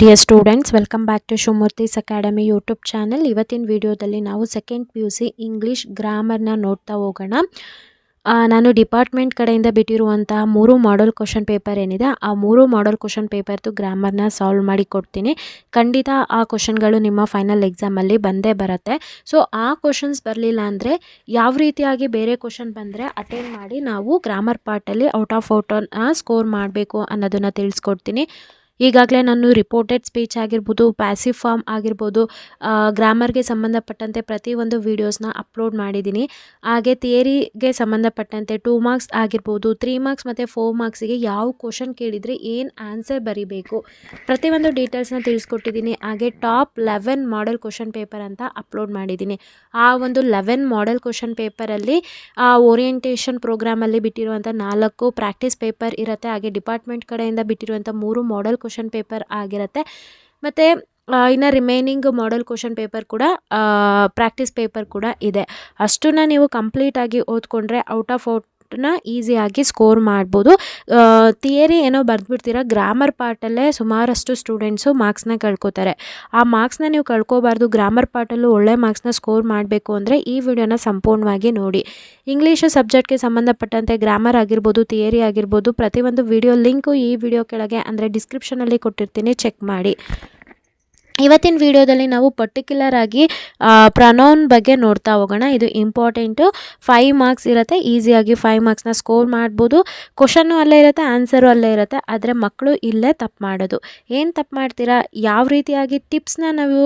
Dear students welcome back to Shivamurthy's academy YouTube channel ಇವತ್ತಿನ ವಿಡಿಯೋದಲ್ಲಿ ನಾವು second P U C English ಗ್ರಾಮರ್ನ ನೋಡ್ತಾ ಹೋಗೋಣ. ನಾನು ಡಿಪಾರ್ಟ್ಮೆಂಟ್ ಕಡೆಯಿಂದ ಬಿಟ್ಟಿರುವಂತಹ ಮೂರು ಮಾಡಲ್ ಕ್ವಶನ್ ಪೇಪರ್ ಏನಿದೆ, ಆ ಮೂರು ಮಾಡಲ್ ಕ್ವಶನ್ ಪೇಪರ್ದು ಗ್ರಾಮರ್ನ ಸಾಲ್ವ್ ಮಾಡಿ ಕೊಡ್ತೀನಿ. ಖಂಡಿತ ಆ ಕ್ವಶನ್ಗಳು ನಿಮ್ಮ ಫೈನಲ್ ಎಕ್ಸಾಮಲ್ಲಿ ಬಂದೇ ಬರುತ್ತೆ. ಸೊ ಆ ಕ್ವಶನ್ಸ್ ಬರಲಿಲ್ಲ ಅಂದರೆ ಯಾವ ರೀತಿಯಾಗಿ ಬೇರೆ ಕ್ವಶನ್ ಬಂದರೆ ಅಟೆಂಡ್ ಮಾಡಿ ನಾವು ಗ್ರಾಮರ್ ಪಾರ್ಟಲ್ಲಿ ಔಟ್ ಆಫ್ ಔಟನ್ನ ಸ್ಕೋರ್ ಮಾಡಬೇಕು ಅನ್ನೋದನ್ನು ತಿಳಿಸ್ಕೊಡ್ತೀನಿ. ಈಗಾಗಲೇ ನಾನು ರಿಪೋರ್ಟೆಡ್ ಸ್ಪೀಚ್ ಆಗಿರ್ಬೋದು ಪ್ಯಾಸಿವ್ ಫಾರ್ಮ್ ಆಗಿರ್ಬೋದು ಗ್ರಾಮರ್ಗೆ ಸಂಬಂಧಪಟ್ಟಂತೆ ಪ್ರತಿಯೊಂದು ವೀಡಿಯೋಸ್ನ ಅಪ್ಲೋಡ್ ಮಾಡಿದ್ದೀನಿ. ಹಾಗೆ ಥಿಯರಿಗೆ ಸಂಬಂಧಪಟ್ಟಂತೆ ಟೂ ಮಾರ್ಕ್ಸ್ ಆಗಿರ್ಬೋದು ತ್ರೀ ಮಾರ್ಕ್ಸ್ ಮತ್ತು ಫೋರ್ ಮಾರ್ಕ್ಸಿಗೆ ಯಾವ ಕ್ವಶನ್ ಕೇಳಿದರೆ ಏನು ಆನ್ಸರ್ ಬರೀಬೇಕು? ಪ್ರತಿಯೊಂದು ಡೀಟೇಲ್ಸ್ನ ತಿಳಿಸ್ಕೊಟ್ಟಿದ್ದೀನಿ. ಹಾಗೆ top eleven model question paper ಅಂತ ಅಪ್ಲೋಡ್ ಮಾಡಿದ್ದೀನಿ. ಆ ಒಂದು ಲೆವೆನ್ ಮಾಡೆಲ್ ಕ್ವಶನ್ ಪೇಪರಲ್ಲಿ ಆ ಓರಿಯೆಂಟೇಷನ್ ಪ್ರೋಗ್ರಾಮಲ್ಲಿ ಬಿಟ್ಟಿರುವಂಥ ನಾಲ್ಕು ಪ್ರಾಕ್ಟೀಸ್ ಪೇಪರ್ ಇರುತ್ತೆ. ಹಾಗೆ ಡಿಪಾರ್ಟ್ಮೆಂಟ್ ಕಡೆಯಿಂದ ಬಿಟ್ಟಿರುವಂಥ ಮೂರು ಮಾಡೆಲ್ ಕ್ವಶನ್ ಪೇಪರ್ ಆಗಿರುತ್ತೆ. ಮತ್ತು ಇನ್ನು ರಿಮೈನಿಂಗ್ ಮಾಡಲ್ ಕ್ವಶನ್ ಪೇಪರ್ ಕೂಡ ಪ್ರಾಕ್ಟೀಸ್ ಪೇಪರ್ ಕೂಡ ಇದೆ. ಅಷ್ಟನ್ನು ನೀವು ಕಂಪ್ಲೀಟಾಗಿ ಓದ್ಕೊಂಡ್ರೆ ಔಟ್ ಆಫ್ ಔಟ್ನ ಈಸಿಯಾಗಿ ಸ್ಕೋರ್ ಮಾಡ್ಬೋದು. ಥಿಯರಿ ಏನೋ ಬರೆದ್ಬಿಡ್ತೀರ ಗ್ರಾಮರ್ ಪಾರ್ಟಲ್ಲೇ ಸುಮಾರಷ್ಟು ಸ್ಟೂಡೆಂಟ್ಸು ಮಾರ್ಕ್ಸ್ನ ಕಳ್ಕೊತಾರೆ. ಆ ಮಾರ್ಕ್ಸ್ನ ನೀವು ಕಳ್ಕೋಬಾರ್ದು ಗ್ರಾಮರ್ ಪಾರ್ಟಲ್ಲೂ ಒಳ್ಳೆ ಮಾರ್ಕ್ಸ್ನ ಸ್ಕೋರ್ ಮಾಡಬೇಕು ಅಂದರೆ ಈ ವಿಡಿಯೋನ ಸಂಪೂರ್ಣವಾಗಿ ನೋಡಿ. ಇಂಗ್ಲೀಷ್ ಸಬ್ಜೆಕ್ಟ್ಗೆ ಸಂಬಂಧಪಟ್ಟಂತೆ ಗ್ರಾಮರ್ ಆಗಿರ್ಬೋದು ಥಿಯರಿ ಆಗಿರ್ಬೋದು, ಪ್ರತಿಯೊಂದು ವಿಡಿಯೋ ಲಿಂಕು ಈ ವಿಡಿಯೋ ಕೆಳಗೆ ಅಂದರೆ ಡಿಸ್ಕ್ರಿಪ್ಷನಲ್ಲಿ ಕೊಟ್ಟಿರ್ತೀನಿ ಚೆಕ್ ಮಾಡಿ. ಇವತ್ತಿನ ವಿಡಿಯೋದಲ್ಲಿ ನಾವು ಪರ್ಟಿಕ್ಯುಲರ್ ಆಗಿ ಪ್ರನೌನ್ ಬಗ್ಗೆ ನೋಡ್ತಾ ಹೋಗೋಣ. ಇದು ಇಂಪಾರ್ಟೆಂಟು ಫೈವ್ ಮಾರ್ಕ್ಸ್ ಇರುತ್ತೆ. ಈಸಿಯಾಗಿ ಫೈವ್ ಮಾರ್ಕ್ಸ್ನ ಸ್ಕೋರ್ ಮಾಡ್ಬೋದು. ಕ್ವಶನ್ನು ಅಲ್ಲೇ ಇರುತ್ತೆ ಆನ್ಸರು ಅಲ್ಲೇ ಇರುತ್ತೆ. ಆದರೆ ಮಕ್ಕಳು ಇಲ್ಲೇ ತಪ್ಪು ಮಾಡೋದು. ಏನು ತಪ್ಪು ಮಾಡ್ತೀರಾ? ಯಾವ ರೀತಿಯಾಗಿ ಟಿಪ್ಸ್ನ ನಾವು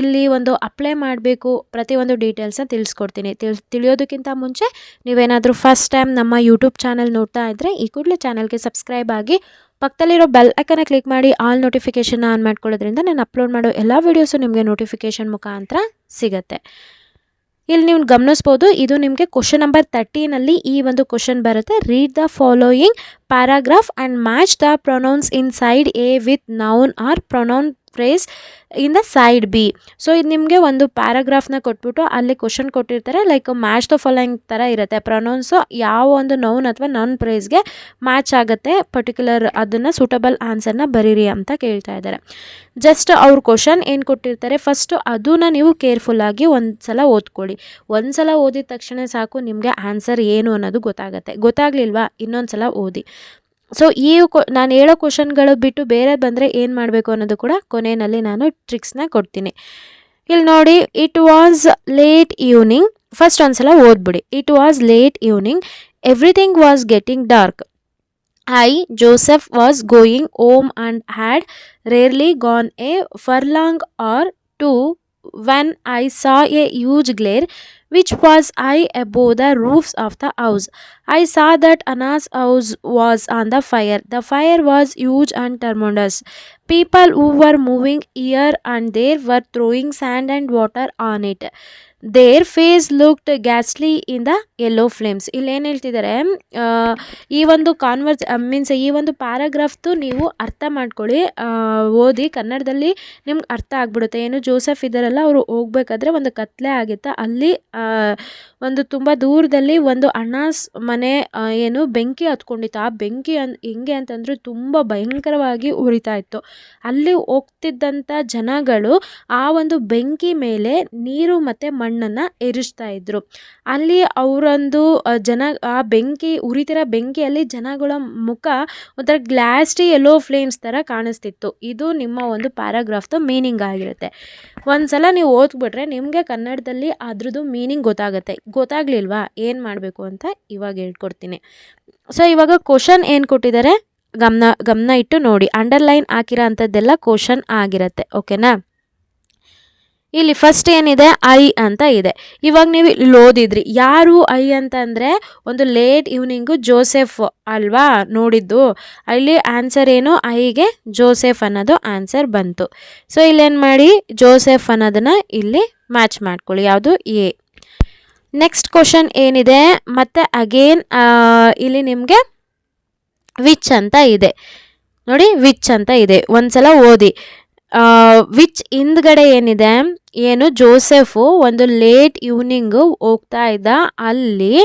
ಇಲ್ಲಿ ಒಂದು ಅಪ್ಲೈ ಮಾಡಬೇಕು? ಪ್ರತಿಯೊಂದು ಡೀಟೇಲ್ಸ್ನ ತಿಳಿಸ್ಕೊಡ್ತೀನಿ. ತಿಳ್, ತಿಳಿಯೋದಕ್ಕಿಂತ ಮುಂಚೆ ನೀವೇನಾದರೂ ಫಸ್ಟ್ ಟೈಮ್ ನಮ್ಮ ಯೂಟ್ಯೂಬ್ ಚಾನಲ್ ನೋಡ್ತಾ ಇದ್ದರೆ ಈ ಕೂಡಲೇ ಚಾನಲ್ಗೆ ಸಬ್ಸ್ಕ್ರೈಬ್ ಆಗಿ ಪಕ್ಕದಲ್ಲಿರೋ ಬೆಲ್ ಐಕನ್ನ ಕ್ಲಿಕ್ ಮಾಡಿ ಆಲ್ ನೋಟಿಫಿಕೇಷನ್ ಆನ್ ಮಾಡ್ಕೊಳ್ಳೋದ್ರಿಂದ ನಾನು ಅಪ್ಲೋಡ್ ಮಾಡೋ ಎಲ್ಲ ವೀಡಿಯೋಸು ನಿಮಗೆ ನೋಟಿಫಿಕೇಷನ್ ಮುಖಾಂತರ ಸಿಗುತ್ತೆ. ಇಲ್ಲಿ ನೀವು ಗಮನಿಸ್ಬೋದು, ಇದು ನಿಮಗೆ ಕ್ವಶನ್ ನಂಬರ್ ತರ್ಟೀನಲ್ಲಿ ಈ ಒಂದು ಕ್ವಶನ್ ಬರುತ್ತೆ. Read the following paragraph and match the pronouns in side A with noun or pronoun phrase the side B so ಇದು ನಿಮಗೆ ಒಂದು ಪ್ಯಾರಾಗ್ರಾಫ್ನ ಕೊಟ್ಬಿಟ್ಟು ಅಲ್ಲಿ ಕ್ವಶನ್ ಕೊಟ್ಟಿರ್ತಾರೆ. ಲೈಕ್ ಮ್ಯಾಚ್ ದ ಫಾಲೋಯಿಂಗ್ ಥರ ಇರುತ್ತೆ. ಪ್ರೊನೌನ್ಸು ಯಾವ ಒಂದು ನೌನ್ ಅಥವಾ ನಾನ್ ಪ್ರೈಸ್ಗೆ ಮ್ಯಾಚ್ ಆಗುತ್ತೆ. ಪರ್ಟಿಕ್ಯುಲರ್ ಅದನ್ನು ಸೂಟಬಲ್ ಆನ್ಸರ್ನ ಬರೀರಿ ಅಂತ ಕೇಳ್ತಾ ಇದ್ದಾರೆ. ಜಸ್ಟ್ ಅವ್ರ ಕ್ವಶನ್ ಏನು ಕೊಟ್ಟಿರ್ತಾರೆ? ಫಸ್ಟು ಅದನ್ನ ನೀವು ಕೇರ್ಫುಲ್ಲಾಗಿ ಒಂದು ಸಲ ಓದ್ಕೊಳ್ಳಿ. ಒಂದು ಸಲ ಓದಿದ ತಕ್ಷಣ ಸಾಕು ನಿಮಗೆ ಆನ್ಸರ್ ಏನು ಅನ್ನೋದು ಗೊತ್ತಾಗುತ್ತೆ. ಗೊತ್ತಾಗ್ಲಿಲ್ವಾ? ಇನ್ನೊಂದು ಸಲ ಓದಿ. ಸೊ ಈ ನಾನು ಹೇಳೋ ಕ್ವಶನ್ಗಳು ಬಿಟ್ಟು ಬೇರೆ ಬಂದರೆ ಏನು ಮಾಡಬೇಕು ಅನ್ನೋದು ಕೂಡ ಕೊನೆಯಲ್ಲಿ ನಾನು ಟ್ರಿಕ್ಸ್ನ ಕೊಡ್ತೀನಿ. ಇಲ್ಲಿ ನೋಡಿ it was late evening first ಒಂದ್ಸಲ ಓದ್ಬಿಡಿ. It was late evening everything was getting dark I Joseph was going home and had rarely gone a furlong or two when I saw a huge glare which was high above the roofs of the house. I saw that Anna's house was on the fire. The fire was huge and tremendous. People who were moving here and there were throwing sand and water on it. Their face looked Gasly in the yellow flames ಇಲ್ಲಿ ಏನು ಹೇಳ್ತಿದ್ದಾರೆ ಈ ಒಂದು converse means ಈ ಒಂದು ಪ್ಯಾರಾಗ್ರಾಫ್ದು ನೀವು ಅರ್ಥ ಮಾಡ್ಕೊಳ್ಳಿ. ಓದಿ, ಕನ್ನಡದಲ್ಲಿ ನಿಮ್ಗೆ ಅರ್ಥ ಆಗ್ಬಿಡುತ್ತೆ. ಏನು ಜೋಸೆಫ್ ಇದ್ದಾರಲ್ಲ, ಅವರು ಹೋಗ್ಬೇಕಾದ್ರೆ ಒಂದು ಕತ್ಲೆ ಆಗುತ್ತೆ. ಅಲ್ಲಿ ಒಂದು ತುಂಬ ದೂರದಲ್ಲಿ ಒಂದು ಅಣ್ಣಾಸ್ ಮನೆ ಏನು ಬೆಂಕಿ ಹತ್ಕೊಂಡಿತ್ತು. ಆ ಬೆಂಕಿ ಅನ್, ಹೆಂಗೆ ಅಂತಂದರೆ ತುಂಬ ಭಯಂಕರವಾಗಿ ಉರಿತಾ ಇತ್ತು. ಅಲ್ಲಿ ಹೋಗ್ತಿದ್ದಂಥ ಜನಗಳು ಆ ಒಂದು ಬೆಂಕಿ ಮೇಲೆ ನೀರು ಮತ್ತು ಮಣ್ಣನ್ನು ಎರಿಸ್ತಾ ಇದ್ರು. ಅಲ್ಲಿ ಅವರೊಂದು ಜನ, ಆ ಬೆಂಕಿ, ಉರಿತಿರೋ ಬೆಂಕಿಯಲ್ಲಿ ಜನಗಳ ಮುಖ ಒಂಥರ ಗ್ಲಾಸ್ಟಿ ಎಲ್ಲೋ ಫ್ಲೇಮ್ಸ್ ಥರ ಕಾಣಿಸ್ತಿತ್ತು. ಇದು ನಿಮ್ಮ ಒಂದು ಪ್ಯಾರಾಗ್ರಾಫ್ದು ಮೀನಿಂಗ್ ಆಗಿರುತ್ತೆ. ಒಂದ್ಸಲ ನೀವು ಓದ್ಬಿಟ್ರೆ ನಿಮಗೆ ಕನ್ನಡದಲ್ಲಿ ಅದ್ರದ್ದು ಮೀನಿಂಗ್ ಗೊತ್ತಾಗುತ್ತೆ. ಗೊತ್ತಾಗ್ಲಿಲ್ವಾ? ಏನು ಮಾಡಬೇಕು ಅಂತ ಇವಾಗ ಹೇಳ್ಕೊಡ್ತೀನಿ. ಸೊ ಇವಾಗ ಕ್ವಶನ್ ಏನು ಕೊಟ್ಟಿದ್ದಾರೆ? ಗಮನ ಗಮನ ಇಟ್ಟು ನೋಡಿ. ಅಂಡರ್ಲೈನ್ ಹಾಕಿರೋ ಅಂಥದ್ದೆಲ್ಲ ಕ್ವಶನ್ ಆಗಿರುತ್ತೆ. ಓಕೆನಾ ಇಲ್ಲಿ ಫಸ್ಟ್ ಏನಿದೆ? ಐ ಅಂತ ಇದೆ. ಇವಾಗ ನೀವು ಇಲ್ಲಿ ಓದಿದ್ರಿ. ಯಾರು ಐ ಅಂತ ಅಂದರೆ ಒಂದು ಲೇಟ್ ಈವ್ನಿಂಗು ಜೋಸೆಫ್ ಅಲ್ವಾ? ನೋಡಿದ್ದು. ಅಲ್ಲಿ ಆನ್ಸರ್ ಏನು? ಐಗೆ ಜೋಸೆಫ್ ಅನ್ನೋದು ಆನ್ಸರ್ ಬಂತು. ಸೊ ಇಲ್ಲೇನು ಮಾಡಿ? ಜೋಸೆಫ್ ಅನ್ನೋದನ್ನು ಇಲ್ಲಿ ಮ್ಯಾಚ್ ಮಾಡ್ಕೊಳ್ಳಿ. ಯಾವುದು? ಎ ನೆಕ್ಸ್ಟ್ ಕ್ವಶನ್ ಏನಿದೆ? ಮತ್ತು ಅಗೇನ್ ಇಲ್ಲಿ ನಿಮಗೆ ವಿಚ್ ಅಂತ ಇದೆ. ನೋಡಿ ವಿಚ್ ಅಂತ ಇದೆ. ಒಂದ್ಸಲ ಓದಿ. ವಿಚ್ ಹಿಂದ್ಗಡೆ ಏನಿದೆ? ಏನು, ಜೋಸೆಫು ಒಂದು ಲೇಟ್ ಈವ್ನಿಂಗು ಹೋಗ್ತಾ ಇದ್ದ. ಅಲ್ಲಿ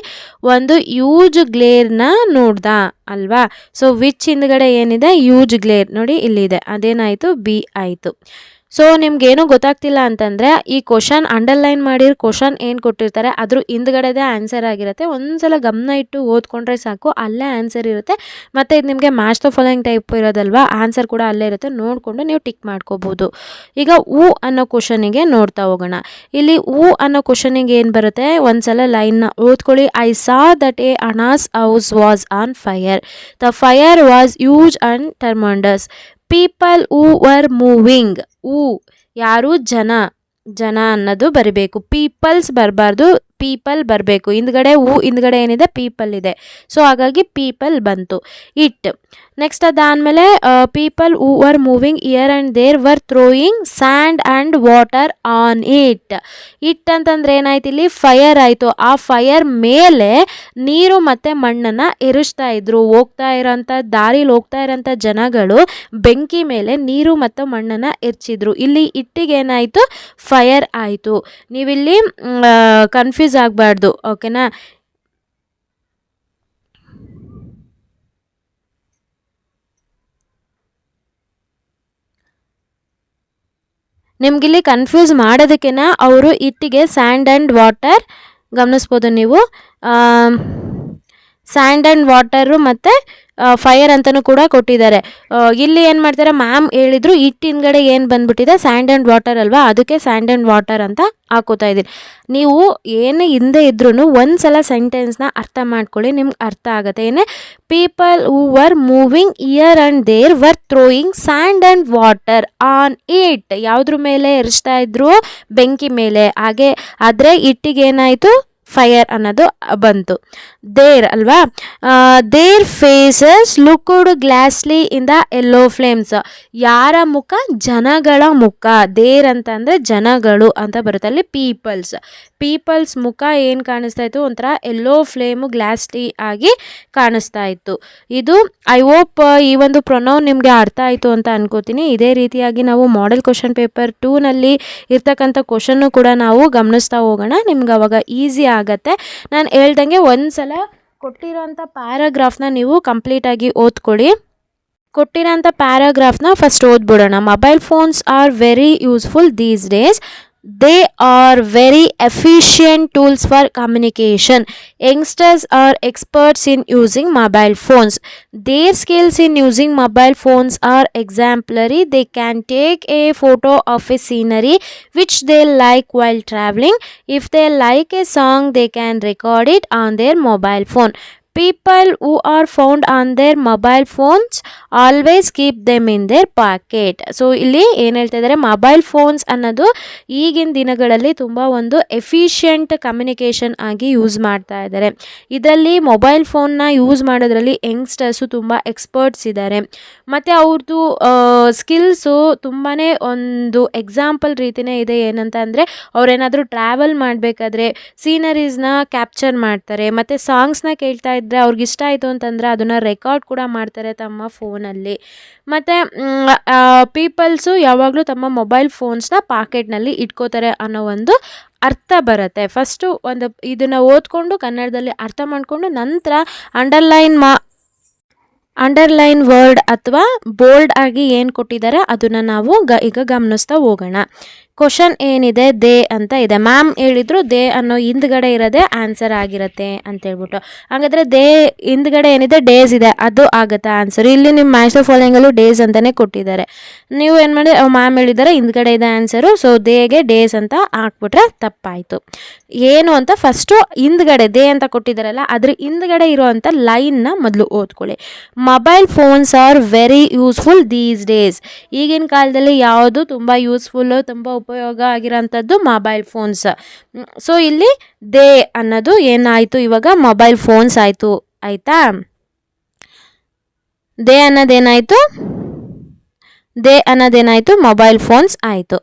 ಒಂದು ಯೂಜ್ ಗ್ಲೇರ್ನ ನೋಡ್ದ ಅಲ್ವಾ? ಸೊ ವಿಚ್ ಹಿಂದ್ಗಡೆ ಏನಿದೆ? Huge glare. ನೋಡಿ, ಇಲ್ಲಿದೆ. ಅದೇನಾಯಿತು? ಬಿ ಆಯಿತು. ಸೊ ನಿಮ್ಗೇನು ಗೊತ್ತಾಗ್ತಿಲ್ಲ ಅಂತಂದರೆ, ಈ ಕ್ವಶನ್ ಅಂಡರ್ಲೈನ್ ಮಾಡಿರೋ ಕ್ವಶನ್ ಏನು ಕೊಟ್ಟಿರ್ತಾರೆ, ಅದ್ರ ಹಿಂದ್ಗಡೆದೇ ಆನ್ಸರ್ ಆಗಿರುತ್ತೆ. ಒಂದ್ಸಲ ಗಮನ ಇಟ್ಟು ಓದ್ಕೊಂಡ್ರೆ ಸಾಕು, ಅಲ್ಲೇ ಆನ್ಸರ್ ಇರುತ್ತೆ. ಮತ್ತು ಇದು ನಿಮಗೆ ಮ್ಯಾಚ್ ದ ಫಾಲೋಯಿಂಗ್ ಟೈಪ್ ಇರೋದಲ್ವಾ ಆನ್ಸರ್ ಕೂಡ ಅಲ್ಲೇ ಇರುತ್ತೆ. ನೋಡಿಕೊಂಡು ನೀವು ಟಿಕ್ ಮಾಡ್ಕೋಬೋದು. ಈಗ ಹೂ ಅನ್ನೋ ಕ್ವಶನಿಗೆ ನೋಡ್ತಾ ಹೋಗೋಣ. ಇಲ್ಲಿ ಹೂ ಅನ್ನೋ ಕ್ವಶನಿಗೆ ಏನು ಬರುತ್ತೆ? ಒಂದ್ಸಲ ಲೈನ್ನ ಓದ್ಕೊಳ್ಳಿ. I saw that a annas house was on fire the fire was huge and tremendous people who were moving who ಯಾರು? ಜನ. ಜನ ಅನ್ನೋದು ಬರಿಬೇಕು. ಪೀಪಲ್ಸ್ ಬರಬಾರ್ದು. ಪೀಪಲ್ ಬರಬೇಕು. ಹಿಂದ್ಗಡೆ ಹೂ ಹಿಂದ್ಗಡೆ ಏನಿದೆ? ಪೀಪಲ್ ಇದೆ. ಸೊ ಹಾಗಾಗಿ ಪೀಪಲ್ ಬಂತು. ಇಟ್. ನೆಕ್ಸ್ಟ್ ಅದಾದಮೇಲೆ people who are moving here and there were throwing sand and water on it it ಅಂತಂದ್ರೆ ಏನಾಯ್ತು ಇಲ್ಲಿ? ಫೈರ್ ಆಯಿತು. ಆ ಫೈರ್ ಮೇಲೆ ನೀರು ಮತ್ತು ಮಣ್ಣನ್ನು ಎರಚ್ತಾ ಇದ್ರು. ಹೋಗ್ತಾ ಇರೋಂಥ, ದಾರಿಲಿ ಹೋಗ್ತಾ ಇರೋಂಥ ಜನಗಳು ಬೆಂಕಿ ಮೇಲೆ ನೀರು ಮತ್ತು ಮಣ್ಣನ್ನು ಎರಚಿದ್ರು ಇಲ್ಲಿ ಇಟ್ಟಿಗೆ ಏನಾಯಿತು? ಫೈರ್ ಆಯಿತು. ನೀವಿಲ್ಲಿ ಕನ್ಫ್ಯೂಸ್ ಆಗಬಾರ್ದು, ಓಕೆನಾ? ನಿಮಗಿಲ್ಲಿ ಕನ್ಫ್ಯೂಸ್ ಮಾಡೋದಕ್ಕೆನ, ಅವರು ಇಟ್ಟಿಗೆ ಸ್ಯಾಂಡ್ ಆ್ಯಂಡ್ ವಾಟರ್ ಗಮನಿಸ್ಬೋದು ನೀವು. ಸ್ಯಾಂಡ್ ಆ್ಯಂಡ್ ವಾಟರು ಮತ್ತು ಫೈರ್ ಅಂತಲೂ ಕೂಡ ಕೊಟ್ಟಿದ್ದಾರೆ. ಇಲ್ಲಿ ಏನು ಮಾಡ್ತಾರೆ ಮ್ಯಾಮ್ ಹೇಳಿದ್ರು ಇಟ್ಟು ಹಿಂದ್ಗಡೆ ಏನು ಬಂದ್ಬಿಟ್ಟಿದೆ ಸ್ಯಾಂಡ್ ಆ್ಯಂಡ್ ವಾಟರ್ ಅಲ್ವಾ? ಅದಕ್ಕೆ ಸ್ಯಾಂಡ್ ಆ್ಯಂಡ್ ವಾಟರ್ ಅಂತ ಹಾಕೋತಾ ಇದ್ದೀನಿ ನೀವು ಏನು ಹಿಂದೆ ಇದ್ರೂ ಒಂದು ಸಲ ಸೆಂಟೆನ್ಸ್ನ ಅರ್ಥ ಮಾಡ್ಕೊಳ್ಳಿ, ನಿಮ್ಗೆ ಅರ್ಥ ಆಗುತ್ತೆ. ಏನೇ people who were moving here and there were throwing sand and water on it ಯಾವುದ್ರ ಮೇಲೆ ಎರಿಸ್ತಾ ಇದ್ರು? ಬೆಂಕಿ ಮೇಲೆ. ಹಾಗೆ, ಆದರೆ ಇಟ್ಟಿಗೆ ಏನಾಯಿತು ಫೈರ್ ಅನ್ನೋದು ಬಂತು. ದೇರ್ ಅಲ್ವಾ? ದೇರ್ ಫೇಸಸ್ ಲುಕ್ಡ್ ಗ್ಲಾಸ್ಲಿ ಇನ್ ದ ಎಲ್ಲೋ ಫ್ಲೇಮ್ಸ್ ಯಾರ ಮುಖ? ಜನಗಳ ಮುಖ. ದೇರ್ ಅಂತ ಅಂದರೆ ಜನಗಳು ಅಂತ ಬರುತ್ತೆ ಅಲ್ಲಿ ಪೀಪಲ್ಸ್ ಪೀಪಲ್ಸ್ ಮುಖ ಏನು ಕಾಣಿಸ್ತಾ ಇತ್ತು? ಒಂಥರ ಎಲ್ಲೋ ಫ್ಲೇಮು ಗ್ಲಾಸ್ಲಿ ಆಗಿ ಕಾಣಿಸ್ತಾ ಇತ್ತು. ಇದು ಐ ಹೋಪ್ ಈ ಒಂದು ಪ್ರೊನೌನ್ ನಿಮಗೆ ಅರ್ಥ ಆಯಿತು ಅಂತ ಅನ್ಕೋತೀನಿ. ಇದೇ ರೀತಿಯಾಗಿ ನಾವು ಮಾಡೆಲ್ ಕ್ವಶನ್ ಪೇಪರ್ ಟೂನಲ್ಲಿ ಇರ್ತಕ್ಕಂಥ ಕ್ವಶನ್ನು ಕೂಡ ನಾವು ಗಮನಿಸ್ತಾ ಹೋಗೋಣ. ನಿಮ್ಗೆ ಅವಾಗ ಈಸಿ ಆಗತ್ತೆ. ನಾನು ಹೇಳ್ದಂಗೆ ಒಂದು ಸಲ ಕೊಟ್ಟಿರೋಂಥ ಪ್ಯಾರಾಗ್ರಾಫ್ನ ನೀವು ಕಂಪ್ಲೀಟಾಗಿ ಓದ್ಕೊಳ್ಳಿ. ಕೊಟ್ಟಿರೋಂಥ ಪ್ಯಾರಾಗ್ರಾಫ್ನ first ಓದ್ಬಿಡೋಣ. Mobile phones are very useful these days they are very efficient tools for communication. Youngsters are experts in using mobile phones. Their skills in using mobile phones are exemplary. They can take a photo of a scenery which they like while traveling. If they like a song, they can record it on their mobile phone. People who are found on their mobile phones always keep them in their pocket. So ಇಲ್ಲಿ ಏನು ಹೇಳ್ತಾ ಇದ್ದಾರೆ? Mobile phones ಅನ್ನೋದು ಈಗಿನ ದಿನಗಳಲ್ಲಿ ತುಂಬ ಒಂದು efficient communication ಆಗಿ ಯೂಸ್ ಮಾಡ್ತಾ ಇದ್ದಾರೆ. ಇದರಲ್ಲಿ ಮೊಬೈಲ್ ಫೋನ್ನ ಯೂಸ್ ಮಾಡೋದ್ರಲ್ಲಿ ಯಂಗ್ಸ್ಟರ್ಸು ತುಂಬ ಎಕ್ಸ್ಪರ್ಟ್ಸ್ ಇದ್ದಾರೆ. ಮತ್ತು ಅವ್ರದ್ದು ಸ್ಕಿಲ್ಸು ತುಂಬಾ ಒಂದು ಎಕ್ಸಾಂಪಲ್ ರೀತಿಯೇ ಇದೆ. ಏನಂತ ಅಂದರೆ, ಅವ್ರೇನಾದರೂ ಟ್ರಾವೆಲ್ ಮಾಡಬೇಕಾದ್ರೆ ಸೀನರೀಸ್ನ ಕ್ಯಾಪ್ಚರ್ ಮಾಡ್ತಾರೆ. ಮತ್ತು ಸಾಂಗ್ಸ್ನ ಕೇಳ್ತಾ ಇದ್ದರೆ ಅವ್ರಿಗೆ ಇಷ್ಟ ಆಯಿತು ಅಂತಂದರೆ ಅದನ್ನು ರೆಕಾರ್ಡ್ ಕೂಡ ಮಾಡ್ತಾರೆ ತಮ್ಮ ಫೋನಲ್ಲಿ ಮತ್ತು ಪೀಪಲ್ಸು ಯಾವಾಗಲೂ ತಮ್ಮ ಮೊಬೈಲ್ ಫೋನ್ಸ್ನ ಪಾಕೆಟ್ನಲ್ಲಿ ಇಟ್ಕೋತಾರೆ ಅನ್ನೋ ಒಂದು ಅರ್ಥ ಬರುತ್ತೆ. ಫಸ್ಟು ಒಂದು ಇದನ್ನು ಓದ್ಕೊಂಡು ಕನ್ನಡದಲ್ಲಿ ಅರ್ಥ ಮಾಡಿಕೊಂಡು ನಂತರ ಅಂಡರ್ಲೈನ್ ಮಾ ಅಂಡರ್ಲೈನ್ ವರ್ಡ್ ಅಥವಾ ಬೋಲ್ಡ್ ಆಗಿ ಏನು ಕೊಟ್ಟಿದ್ದಾರೆ ಅದನ್ನು ನಾವು ಗ, ಈಗ ಗಮನಿಸ್ತಾ ಹೋಗೋಣ. ಕ್ವಶನ್ ಏನಿದೆ? ದೇ ಅಂತ ಇದೆ. ಮ್ಯಾಮ್ ಹೇಳಿದ್ರು ದೇ ಅನ್ನೋ ಹಿಂದ್ಗಡೆ ಇರೋದೇ ಆನ್ಸರ್ ಆಗಿರುತ್ತೆ ಅಂತ ಹೇಳ್ಬಿಟ್ಟು. ಹಾಗಾದರೆ ದೇ ಹಿಂದ್ಗಡೆ ಏನಿದೆ? ಡೇಸ್ ಇದೆ. ಅದು ಆಗುತ್ತೆ ಆನ್ಸರ್? ಇಲ್ಲಿ ನಿಮ್ಮ ಮ್ಯಾಚ್ ಆಫ್ ಫಾಲೋಯಿಂಗಲ್ಲೂ ಡೇಸ್ ಅಂತಲೇ ಕೊಟ್ಟಿದ್ದಾರೆ. ನೀವು ಏನು ಮಾಡಿ ಮ್ಯಾಮ್ ಹೇಳಿದ್ದಾರೆ ಹಿಂದ್ಗಡೆ ಇದೆ ಆನ್ಸರು, ಸೊ ದೇಗೆ ಡೇಸ್ ಅಂತ ಹಾಕ್ಬಿಟ್ರೆ ತಪ್ಪಾಯಿತು. ಏನು ಅಂತ ಫಸ್ಟು ಹಿಂದ್ಗಡೆ, ದೇ ಅಂತ ಕೊಟ್ಟಿದ್ದಾರಲ್ಲ, ಅದ್ರ ಹಿಂದ್ಗಡೆ ಇರೋವಂಥ ಲೈನ್ನ ಮೊದಲು ಓದ್ಕೊಳ್ಳಿ. Mobile phones are very useful these days ಈಗಿನ ಕಾಲದಲ್ಲಿ ಯಾವುದು ತುಂಬ ಯೂಸ್ಫುಲ್ಲು ತುಂಬ ಉಪಯೋಗ ಆಗಿರೋಂಥದ್ದು ಮೊಬೈಲ್ ಫೋನ್ಸ್ ಸೊ ಇಲ್ಲಿ ದೇ ಅನ್ನೋದು ಏನಾಯಿತು? ಇವಾಗ ಮೊಬೈಲ್ ಫೋನ್ಸ್ ಆಯಿತು, ಆಯಿತಾ? ದೇ ಅನ್ನೋದೇನಾಯಿತು? ದೇ ಅನ್ನೋದೇನಾಯಿತು? ಮೊಬೈಲ್ ಫೋನ್ಸ್ ಆಯಿತು.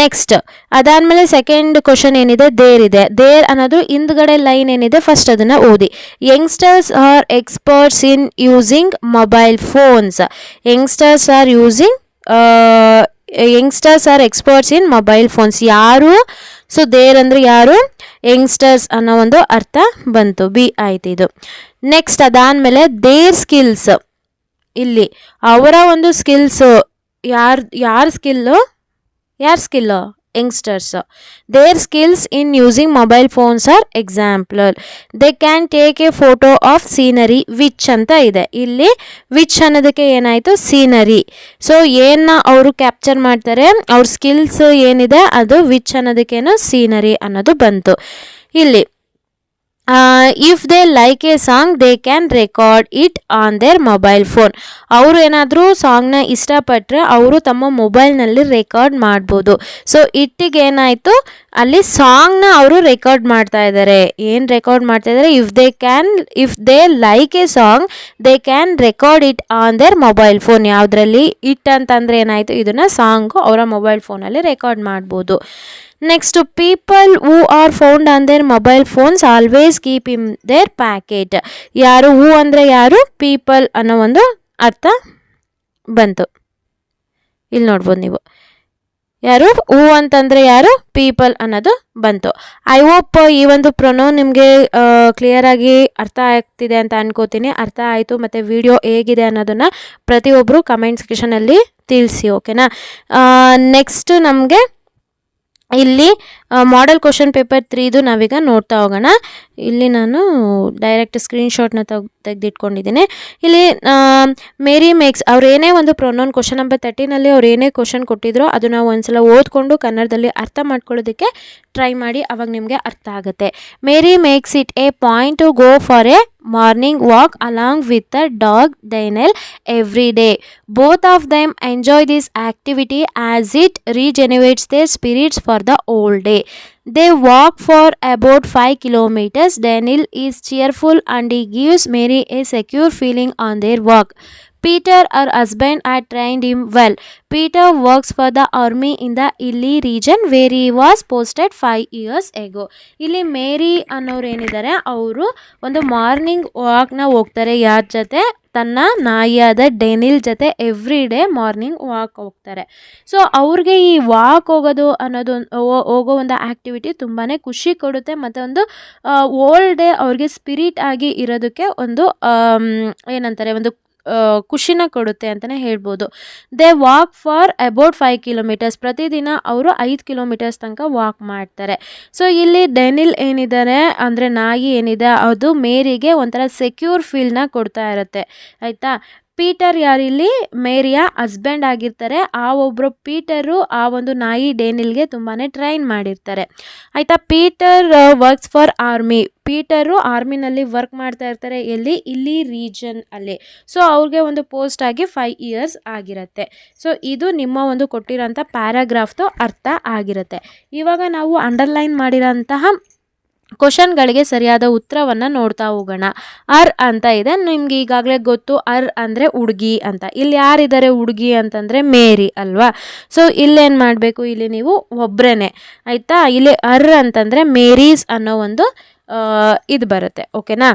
ನೆಕ್ಸ್ಟ್ ಅದಾದಮೇಲೆ ಸೆಕೆಂಡ್ ಕ್ವಶನ್ ಏನಿದೆ? ದೇರ್ ಇದೆ. ದೇರ್ ಅನ್ನೋದು ಹಿಂದ್ಗಡೆ ಲೈನ್ ಏನಿದೆ? ಫಸ್ಟ್ ಅದನ್ನು ಓದಿ. Youngsters are experts in using mobile phones youngsters are using youngsters are experts in mobile phones ಯಾರು? ಸೊ ದೇರ್ ಅಂದರೆ ಯಾರು? ಯಂಗ್ಸ್ಟರ್ಸ್ ಅನ್ನೋ ಒಂದು ಅರ್ಥ ಬಂತು. ಬಿ ಆಯ್ತು ಇದು. ನೆಕ್ಸ್ಟ್ ಅದಾದಮೇಲೆ ದೇರ್ ಸ್ಕಿಲ್ಸ್ ಇಲ್ಲಿ ಅವರ ಒಂದು ಸ್ಕಿಲ್ಸು ಯಾರ್, ಯಾರ ಸ್ಕಿಲ್ಲು ಯಾರ skill youngsters their skills in using mobile phones are example they can take a photo of scenery which ಅಂತ ಇದೆ. ಇಲ್ಲಿ ವಿಚ್ ಅನ್ನೋದಕ್ಕೆ ಏನಾಯಿತು? ಸೀನರಿ ಸೊ ಏನ ಅವರು ಕ್ಯಾಪ್ಚರ್ ಮಾಡ್ತಾರೆ? ಅವ್ರ ಸ್ಕಿಲ್ಸ್ ಏನಿದೆ? ಅದು ವಿಚ್ ಅನ್ನೋದಕ್ಕೇನು? ಸೀನರಿ ಅನ್ನೋದು ಬಂತು. ಇಲ್ಲಿ if they like a song they can record it on their mobile phone ಅವರು ಏನಾದರೂ ಸಾಂಗ್ನ ಇಷ್ಟಪಟ್ಟರೆ ಅವರು ತಮ್ಮ ಮೊಬೈಲ್ನಲ್ಲಿ ರೆಕಾರ್ಡ್ ಮಾಡ್ಬೋದು. ಸೊ ಇಟ್ಟಿಗೆ ಏನಾಯಿತು? ಅಲ್ಲಿ ಸಾಂಗ್ನ ಅವರು ರೆಕಾರ್ಡ್ ಮಾಡ್ತಾ ಇದ್ದಾರೆ ಏನು ರೆಕಾರ್ಡ್ ಮಾಡ್ತಾ ಇದ್ದಾರೆ if they can if they like a song they can record it on their mobile phone ಯಾವುದರಲ್ಲಿ? ಇಟ್ ಅಂತಂದರೆ ಏನಾಯಿತು? ಇದನ್ನು ಸಾಂಗು ಅವರ ಮೊಬೈಲ್ ಫೋನಲ್ಲಿ ರೆಕಾರ್ಡ್ ಮಾಡ್ಬೋದು. Next people who are found on their mobile phones always keep in their pocket ಯಾರು? Who ಅಂದರೆ ಯಾರು? ಪೀಪಲ್ ಅನ್ನೋ ಒಂದು ಅರ್ಥ ಬಂತು. ಇಲ್ಲಿ ನೋಡ್ಬೋದು ನೀವು. ಯಾರು? ಹೂ ಅಂತಂದರೆ ಯಾರು? ಪೀಪಲ್ ಅನ್ನೋದು ಬಂತು. ಐ ಹೋಪ್ ಈ ಒಂದು ಪ್ರೊನೋ ನಿಮಗೆ ಕ್ಲಿಯರಾಗಿ ಅರ್ಥ ಆಗ್ತಿದೆ ಅಂತ ಅನ್ಕೋತೀನಿ. ಅರ್ಥ ಆಯಿತು ಮತ್ತು ವಿಡಿಯೋ ಹೇಗಿದೆ ಅನ್ನೋದನ್ನು ಪ್ರತಿಯೊಬ್ಬರು ಕಮೆಂಟ್ ಸೆಕ್ಷನಲ್ಲಿ ತಿಳಿಸಿ ಓಕೆನಾ ನೆಕ್ಸ್ಟ್ ನಮಗೆ ಇಲ್ಲಿ ಮಾಡೆಲ್ ಕ್ವಶನ್ ಪೇಪರ್ ತ್ರೀದು ನಾವೀಗ ನೋಡ್ತಾ ಹೋಗೋಣ. ಇಲ್ಲಿ ನಾನು ಡೈರೆಕ್ಟ್ ಸ್ಕ್ರೀನ್ಶಾಟ್ನ ತೆಗ್ ತೆಗೆದಿಟ್ಕೊಂಡಿದ್ದೀನಿ. ಇಲ್ಲಿ ಮೇರಿ ಮೇಕ್ಸ್ ಅವ್ರು ಒಂದು ಪ್ರೊನೌನ್ ಕ್ವಶನ್ ನಂಬರ್ ತರ್ಟಿನಲ್ಲಿ ಅವ್ರು ಏನೇ ಕ್ವಶನ್ ಕೊಟ್ಟಿದ್ರು ಅದು ನಾವು ಒಂದ್ಸಲ ಓದ್ಕೊಂಡು ಕನ್ನಡದಲ್ಲಿ ಅರ್ಥ ಮಾಡ್ಕೊಳ್ಳೋದಕ್ಕೆ ಟ್ರೈ ಮಾಡಿ ಅವಾಗ ನಿಮಗೆ ಅರ್ಥ ಆಗುತ್ತೆ. Mary makes it a point to go for a morning walk along with the dog Daniel every day both of them enjoy this activity as it rejuvenates their spirits for the old day. They walk for about 5 kilometers. Daniel is cheerful and he gives Mary a secure feeling on their walk. Peter, her husband, had trained him well. Peter works for the army in the Illy region where he was posted five years ago. ಇಲ್ಲಿ Mary ಅನ್ನೋರು ಏನಿದ್ದಾರೆ ಅವರು ಒಂದು morning ವಾಕ್ನ ಹೋಗ್ತಾರೆ ಯಾರ ಜೊತೆ ತನ್ನ ನಾಯಿಯಾದ ಡೆನಿಲ್ ಜೊತೆ ಎವ್ರಿ ಡೇ ಮಾರ್ನಿಂಗ್ ವಾಕ್ ಹೋಗ್ತಾರೆ ಸೊ ಅವ್ರಿಗೆ ಈ ವಾಕ್ ಹೋಗೋದು ಅನ್ನೋದು ಹೋಗೋ ಒಂದು ಆ್ಯಕ್ಟಿವಿಟಿ ತುಂಬಾ ಖುಷಿ ಕೊಡುತ್ತೆ ಮತ್ತು ಒಂದು ಓಲ್ಡ್ ಡೇ ಅವ್ರಿಗೆ ಸ್ಪಿರಿಟ್ ಆಗಿ ಇರೋದಕ್ಕೆ ಒಂದು ಏನಂತಾರೆ ಒಂದು ಖುಷಿನ ಕೊಡುತ್ತೆ ಅಂತಲೇ ಹೇಳ್ಬೋದು. They walk for about five kilometres ಪ್ರತಿದಿನ ಅವರು ಐದು ಕಿಲೋಮೀಟರ್ಸ್ ತನಕ ವಾಕ್ ಮಾಡ್ತಾರೆ. ಸೊ ಇಲ್ಲಿ ಡೆನಿಲ್ ಏನಿದ್ದಾರೆ ಅಂದರೆ ನಾಯಿ ಏನಿದೆ, ಅದು ಮೇರಿಗೆ ಒಂಥರ ಸೆಕ್ಯೂರ್ ಫೀಲ್ನ ಕೊಡ್ತಾ ಇರುತ್ತೆ. ಆಯಿತಾ? ಪೀಟರ್ ಯಾರಿಲ್ಲಿ? ಮೇರಿಯ ಹಸ್ಬೆಂಡ್ ಆಗಿರ್ತಾರೆ. ಆ ಒಬ್ಬರು ಪೀಟರು, ಆ ಒಂದು ನಾಯಿ ಡೇನಿಲ್ಗೆ ತುಂಬಾ ಟ್ರೈನ್ ಮಾಡಿರ್ತಾರೆ. ಆಯಿತಾ? Peter works for army Peter ಆರ್ಮಿನಲ್ಲಿ work ಮಾಡ್ತಾ ಇರ್ತಾರೆ ಎಲ್ಲಿ? ಇಲ್ಲಿ ರೀಜನ್ ಅಲ್ಲಿ. ಸೊ ಅವ್ರಿಗೆ ಒಂದು ಪೋಸ್ಟ್ ಆಗಿ ಫೈವ್ ಇಯರ್ಸ್ ಆಗಿರುತ್ತೆ. ಸೊ ಇದು ನಿಮ್ಮ ಒಂದು ಕೊಟ್ಟಿರೋಂಥ ಪ್ಯಾರಾಗ್ರಾಫ್ದು ಅರ್ಥ ಆಗಿರುತ್ತೆ. ಇವಾಗ ನಾವು ಅಂಡರ್ಲೈನ್ ಮಾಡಿರೋಂತಹ ಕ್ವಶನ್ಗಳಿಗೆ ಸರಿಯಾದ ಉತ್ತರವನ್ನು ನೋಡ್ತಾ ಹೋಗೋಣ. ಅರ್ ಅಂತ ಇದೆ. ನಿಮ್ಗೆ ಈಗಾಗಲೇ ಗೊತ್ತು. ಅರ್ ಅಂದರೆ ಹುಡುಗಿ ಅಂತ. ಇಲ್ಲಿ ಯಾರಿದ್ದಾರೆ ಹುಡುಗಿ ಅಂತಂದರೆ ಮೇರಿ ಅಲ್ವಾ? ಸೊ ಇಲ್ಲೇನು ಮಾಡಬೇಕು? ಇಲ್ಲಿ ನೀವು ಒಬ್ಬರೇ ಆಯಿತಾ? ಇಲ್ಲಿ ಅರ್ ಅಂತಂದರೆ ಮೇರೀಸ್ ಅನ್ನೋ ಒಂದು ಇದು ಬರುತ್ತೆ. ಓಕೆನಾ?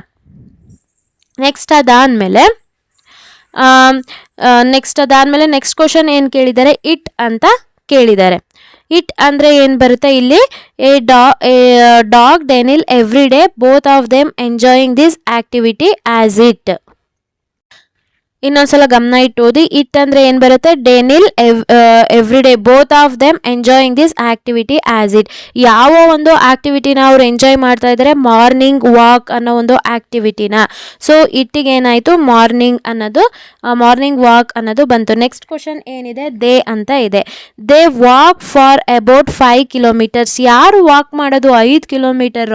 ನೆಕ್ಸ್ಟ್ ಅದಾದಮೇಲೆ ನೆಕ್ಸ್ಟ್ ಅದಾದಮೇಲೆ ನೆಕ್ಸ್ಟ್ ಕ್ವಶನ್ ಏನು ಕೇಳಿದ್ದಾರೆ? ಇಟ್ ಅಂತ ಕೇಳಿದ್ದಾರೆ. ಇಟ್ ಅಂದರೆ ಏನು ಬರುತ್ತೆ ಇಲ್ಲಿ? ಎ ಡಾ, a, dog Daniel every day, both of them enjoying this activity as it. ಇನ್ನೊಂದ್ಸಲ ಗಮನ ಇಟ್ಟು ಓದಿ. ಇಟ್ ಅಂದ್ರೆ ಏನು ಬರುತ್ತೆ? Daniel ಎವ್ every day both of them enjoying this activity as it ಯಾವ ಒಂದು ಆ್ಯಕ್ಟಿವಿಟಿನ ಅವ್ರು ಎಂಜಾಯ್ ಮಾಡ್ತಾ ಇದ್ದಾರೆ ಮಾರ್ನಿಂಗ್ ವಾಕ್ ಅನ್ನೋ ಒಂದು ಆ್ಯಕ್ಟಿವಿಟಿನ ಸೊ ಇಟ್ಟಿಗೆ ಏನಾಯಿತು? ಮಾರ್ನಿಂಗ್ ಅನ್ನೋದು ಮಾರ್ನಿಂಗ್ ವಾಕ್ ಅನ್ನೋದು ಬಂತು. ನೆಕ್ಸ್ಟ್ ಕ್ವಶನ್ ಏನಿದೆ? ದೇ ಅಂತ ಇದೆ. They walk for about five kilometres ಯಾರು ವಾಕ್ ಮಾಡೋದು ಐದು ಕಿಲೋಮೀಟರ್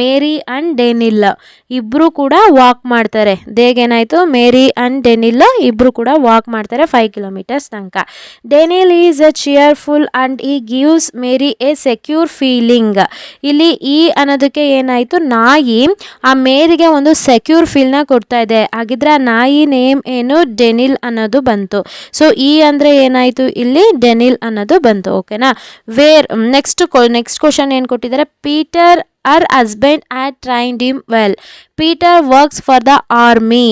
ಮೇರಿ ಆ್ಯಂಡ್ ಡೇನಿಲ್ ಇಬ್ಬರು ಕೂಡ ವಾಕ್ ಮಾಡ್ತಾರೆ. ದೇಗೇನಾಯಿತು ಮೇರಿ ಆ್ಯಂಡ್ ಡೆನಿಲ್ ಇಬ್ಬರು ಕೂಡ ವಾಕ್ ಮಾಡ್ತಾರೆ ಫೈವ್ ಕಿಲೋಮೀಟರ್ಸ್ ತನಕ. Daniel is a cheerful and he gives Mary a secure feeling ಇಲ್ಲಿ ಈ ಅನ್ನೋದಕ್ಕೆ ಏನಾಯಿತು, ನಾಯಿ ಆ ಮೇರಿಗೆ ಒಂದು ಸೆಕ್ಯೂರ್ ಫೀಲ್ನ ಕೊಡ್ತಾ ಇದೆ. ಹಾಗಿದ್ರೆ ಆ ನಾಯಿ ನೇಮ್ ಏನು? ಡೆನಿಲ್ ಅನ್ನೋದು ಬಂತು. ಸೊ ಈ ಅಂದರೆ ಏನಾಯಿತು ಇಲ್ಲಿ? ಡೆನಿಲ್ ಅನ್ನೋದು ಬಂತು ಓಕೆನಾ ವೇರ್ ನೆಕ್ಸ್ಟ್ ನೆಕ್ಸ್ಟ್ ಕ್ವಶನ್ ಏನು ಕೊಟ್ಟಿದ್ದಾರೆ? Peter her husband had trained him well Peter works for the army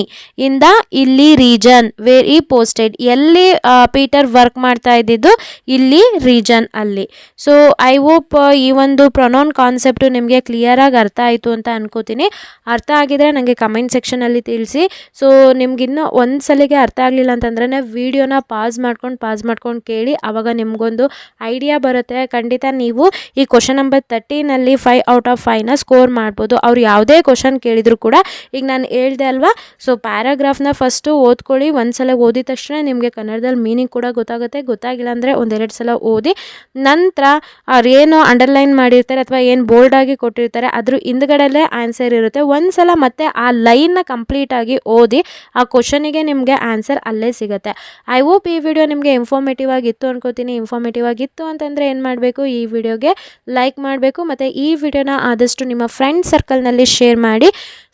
in the ಇಲ್ಲಿ ರೀಜನ್ ವೇರ್ ಈ ಪೋಸ್ಟೆಡ್ ಎಲ್ಲಿ ಪೀಟರ್ ವರ್ಕ್ ಮಾಡ್ತಾ ಇದ್ದಿದ್ದು ಇಲ್ಲಿ ರೀಜನ್ ಅಲ್ಲಿ. ಸೊ ಐ ಹೋಪ್ ಈ ಒಂದು ಪ್ರೊನೌನ್ ಕಾನ್ಸೆಪ್ಟು ನಿಮಗೆ ಕ್ಲಿಯರಾಗಿ ಅರ್ಥ ಆಯಿತು ಅಂತ ಅನ್ಕೋತೀನಿ. ಅರ್ಥ ಆಗಿದ್ರೆ ನನಗೆ ಕಮೆಂಟ್ ಸೆಕ್ಷನಲ್ಲಿ ತಿಳಿಸಿ. ಸೊ ನಿಮ್ಗಿನ್ನೂ ಒಂದು ಸಲಿಗೆ ಅರ್ಥ ಆಗಲಿಲ್ಲ ಅಂತಂದ್ರೆ ವೀಡಿಯೋನ ಪಾಸ್ ಮಾಡ್ಕೊಂಡು ಪಾಸ್ ಮಾಡ್ಕೊಂಡು ಕೇಳಿ. ಆವಾಗ ನಿಮಗೊಂದು ಐಡಿಯಾ ಬರುತ್ತೆ. ಖಂಡಿತ ನೀವು ಈ ಕ್ವಶನ್ ನಂಬರ್ ತರ್ಟೀನಲ್ಲಿ ಫೈವ್ ಔಟ್ ಆಫ್ ಫೈವ್ನ ಸ್ಕೋರ್ ಮಾಡ್ಬೋದು. ಅವ್ರು ಯಾವುದೇ ಕ್ವಶನ್ ಕೇಳಿದ್ರು ಕೂಡ ಈಗ ನಾನು ಹೇಳ್ದೆ ಅಲ್ವಾ? ಸೊ ಪ್ಯಾರಾಗ್ರಾಫ್ನ ಫಸ್ಟು ಓದ್ಕೊಳ್ಳಿ. ಒಂದು ಸಲ ಓದಿದ ತಕ್ಷಣ ನಿಮಗೆ ಕನ್ನಡದಲ್ಲಿ ಮೀನಿಂಗ್ ಕೂಡ ಗೊತ್ತಾಗುತ್ತೆ. ಗೊತ್ತಾಗಿಲ್ಲ ಅಂದರೆ ಒಂದೆರಡು ಸಲ ಓದಿ. ನಂತರ ಅವ್ರು ಏನು ಅಂಡರ್ಲೈನ್ ಮಾಡಿರ್ತಾರೆ ಅಥವಾ ಏನು ಬೋಲ್ಡಾಗಿ ಕೊಟ್ಟಿರ್ತಾರೆ, ಅದ್ರ ಹಿಂದ್ಗಡೆಲ್ಲೇ ಆನ್ಸರ್ ಇರುತ್ತೆ. ಒಂದು ಸಲ ಮತ್ತೆ ಆ ಲೈನ್ನ ಕಂಪ್ಲೀಟಾಗಿ ಓದಿ, ಆ ಕ್ವಶನಿಗೆ ನಿಮಗೆ ಆನ್ಸರ್ ಅಲ್ಲೇ ಸಿಗುತ್ತೆ. ಐ ಹೋಪ್ ಈ ವಿಡಿಯೋ ನಿಮಗೆ ಇನ್ಫಾರ್ಮೇಟಿವ್ ಆಗಿತ್ತು ಅನ್ಕೋತೀನಿ. ಇನ್ಫಾರ್ಮೇಟಿವ್ ಆಗಿತ್ತು ಅಂತಂದರೆ ಏನು ಮಾಡಬೇಕು? ಈ ವಿಡಿಯೋಗೆ ಲೈಕ್ ಮಾಡಬೇಕು. ಮತ್ತು ಈ ವಿಡಿಯೋನ ಆದಷ್ಟು ನಿಮ್ಮ ಫ್ರೆಂಡ್ ಸರ್ಕಲ್ನಲ್ಲಿ ಶೇರ್ ಮಾಡಿ.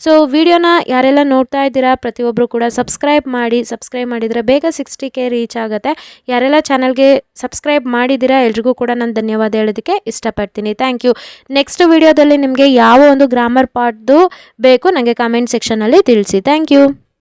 ಸೊ ವಿಡಿಯೋನ ಯಾರೆಲ್ಲ ನೋಡ್ತಾ ಇದ್ದೀರಾ ಪ್ರತಿಯೊಬ್ಬರು ಕೂಡ ಸಬ್ಸ್ಕ್ರೈಬ್ ಮಾಡಿ. ಸಬ್ಸ್ಕ್ರೈಬ್ ಮಾಡಿದರೆ ಬೇಗ ಸಿಕ್ಸ್ಟಿ ಕೆ ರೀಚ್ ಆಗುತ್ತೆ. ಯಾರೆಲ್ಲ ಚಾನಲ್ಗೆ ಸಬ್ಸ್ಕ್ರೈಬ್ ಮಾಡಿದ್ದೀರಾ, ಎಲ್ರಿಗೂ ಕೂಡ ನಾನು ಧನ್ಯವಾದ ಹೇಳೋದಕ್ಕೆ ಇಷ್ಟಪಡ್ತೀನಿ. ಥ್ಯಾಂಕ್ ಯು ನೆಕ್ಸ್ಟ್ ವಿಡಿಯೋದಲ್ಲಿ ನಿಮಗೆ ಯಾವ ಒಂದು ಗ್ರಾಮರ್ ಪಾರ್ಟ್ದು ಬೇಕು ನನಗೆ ಕಮೆಂಟ್ ಸೆಕ್ಷನಲ್ಲಿ ತಿಳಿಸಿ. Thank you